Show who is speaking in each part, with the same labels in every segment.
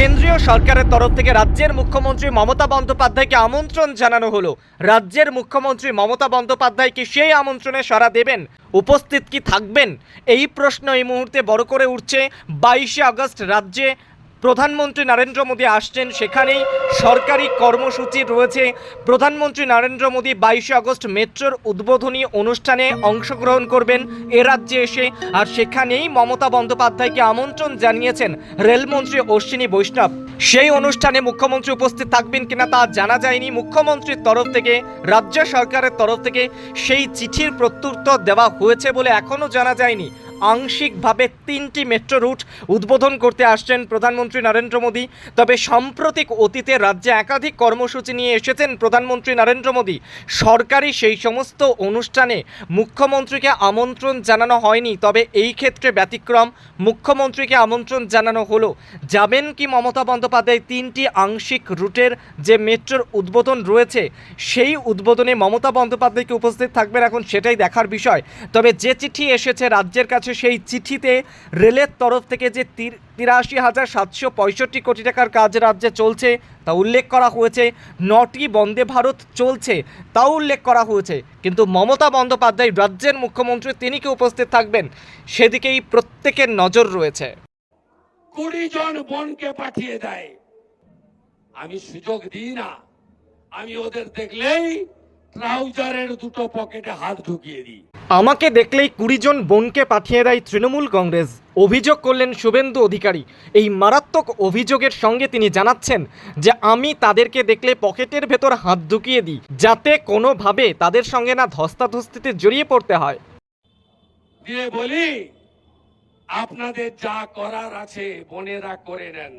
Speaker 1: কেন্দ্রীয় সরকারের তরফ থেকে রাজ্যের মুখ্যমন্ত্রী মমতা বন্দ্যোপাধ্যায়কে আমন্ত্রণ জানানো হলো। রাজ্যের মুখ্যমন্ত্রী মমতা বন্দ্যোপাধ্যায় কি সেই আমন্ত্রণে সাড়া দেবেন? উপস্থিত কি থাকবেন? এই প্রশ্ন এই মুহূর্তে বড় করে উঠছে। বাইশে আগস্ট রাজ্যে প্রধানমন্ত্রী নরেন্দ্র মোদী আসছেন সেখানেই। সরকারি কর্মসূচি রয়েছে। প্রধানমন্ত্রী নরেন্দ্র মোদী বাইশে আগস্ট মেট্রোর উদ্বোধনী অনুষ্ঠানে অংশগ্রহণ করবেন এ রাজ্যে এসে। আর সেখানেই মমতা বন্দ্যোপাধ্যায়কে আমন্ত্রণ জানিয়েছেন রেলমন্ত্রী অশ্বিনী বৈষ্ণব। সেই অনুষ্ঠানে মুখ্যমন্ত্রী উপস্থিত থাকবেন কিনা তা জানা যায়নি। মুখ্যমন্ত্রীর তরফ থেকে, রাজ্য সরকারের তরফ থেকে সেই চিঠির প্রত্যুত্তর দেওয়া হয়েছে বলে এখনও জানা যায়নি। আংশিকভাবে তিনটি মেট্রো রুট উদ্বোধন করতে আসছেন প্রধানমন্ত্রী নরেন্দ্র মোদী। তবে সাম্প্রতিক অতীতে রাজ্যে একাধিক কর্মসূচি নিয়ে এসেছেন প্রধানমন্ত্রী নরেন্দ্র মোদী। সরকারি সেই সমস্ত অনুষ্ঠানে মুখ্যমন্ত্রীকে আমন্ত্রণ জানানো হয়নি, তবে এই ক্ষেত্রে ব্যতিক্রম। মুখ্যমন্ত্রীকে আমন্ত্রণ জানানো হলো, যাবেন কি মমতা বন্দ্যোপাধ্যায় তিনটি আংশিক রুটের যে মেট্রোর উদ্বোধন রয়েছে, সেই উদ্বোধনে মমতা বন্দ্যোপাধ্যায়কে উপস্থিত থাকবেন এখন সেটাই দেখার বিষয়। তবে যে চিঠি এসেছে রাজ্যের কাছে সেই চিঠিতে রেলের তরফ থেকে যে তিরাশি হাজার সাতশো পঁয়ষট্টি কোটি টাকার কাজ রাজ্যে চলছে, তা উল্লেখ করা হয়েছে। নটি বন্দে ভারত চলছে, তাও উল্লেখ করা হয়েছে। কিন্তু মমতা বন্দ্যোপাধ্যায় রাজ্যের মুখ্যমন্ত্রী, তিনি কি উপস্থিত থাকবেন? সেদিকেই প্রত্যেকের নজর রয়েছে।
Speaker 2: কুড়ি জন পাঠিয়ে দেয়। আমি সুযোগ দিই না। আমি ওদের দেখলেই ট্রাউজারের দুটো পকেটে হাত ঢুকিয়ে দিই।
Speaker 1: আমাকে দেখলেই কুড়ি জন বোনকে পাঠিয়ে দেয় তৃণমূল কংগ্রেস। অভিযোগ করলেন শুভেন্দু অধিকারী। এই মারাত্মক অভিযোগের সঙ্গে তিনি জানাচ্ছেন যে আমি তাদেরকে দেখলে পকেটের ভেতর হাত ঢুকিয়ে দিই যাতে কোনোভাবে তাদের সঙ্গে না ধস্তাধস্তিতে জড়িয়ে পড়তে হয়।
Speaker 2: দিয়ে বলি আপনাদের যা করার আছে বোনেরা করে নেন।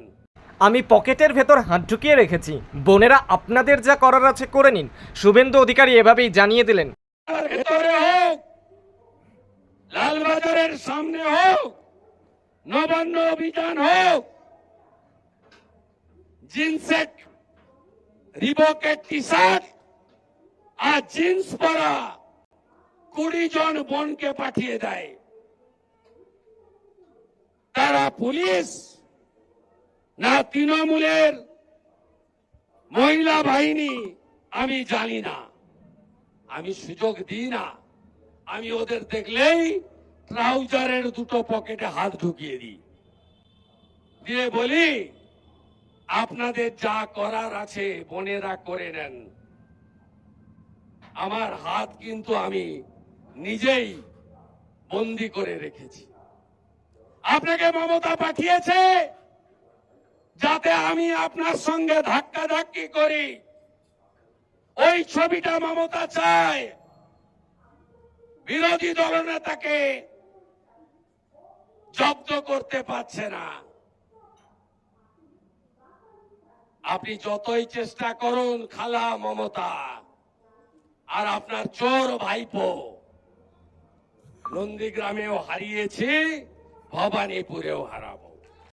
Speaker 1: আমি পকেটের ভেতর হাত ঢুকিয়ে রেখেছি। বোনেরা, আপনাদের যা করার আছে করে নিন। শুভেন্দু অধিকারী এভাবেই জানিয়ে দিলেন।
Speaker 2: লালবাজারের সামনে হোক, নবান্ন অভিযান হোক জিন্সের রিবকের টি শার্ট আর জিন্স পরা কুড়ি জন বোনকে পাঠিয়ে দেয়। তারা পুলিশ না তৃণমূলের মহিলা বাহিনী আমি জানি না। আমি সুযোগ দিই না। আমি ওদের দেখলেই ট্রাউজারের দুটো পকেটে হাত ঢুকিয়ে দিই। দিয়ে বলি, আপনাদের যা করার আছে বোনেরা করে নেন। আমার হাত কিন্তু আমি নিজেই বন্দি করে রেখেছি। আপনাকে মমতা পাঠিয়েছে? যাতে আমি আপনার সঙ্গে ধাক্কা ধাক্কি করি। ওই ছবিটা মমতা চায়। বিরোধী দলনেতাকে জব্দ করতে পারছে না। আপনি যতই চেষ্টা করুন, খালা মমতা, আর আপনার চোর ভাইপো, নন্দীগ্রামেও হারিয়েছি, ভবানীপুরেও হারাবো।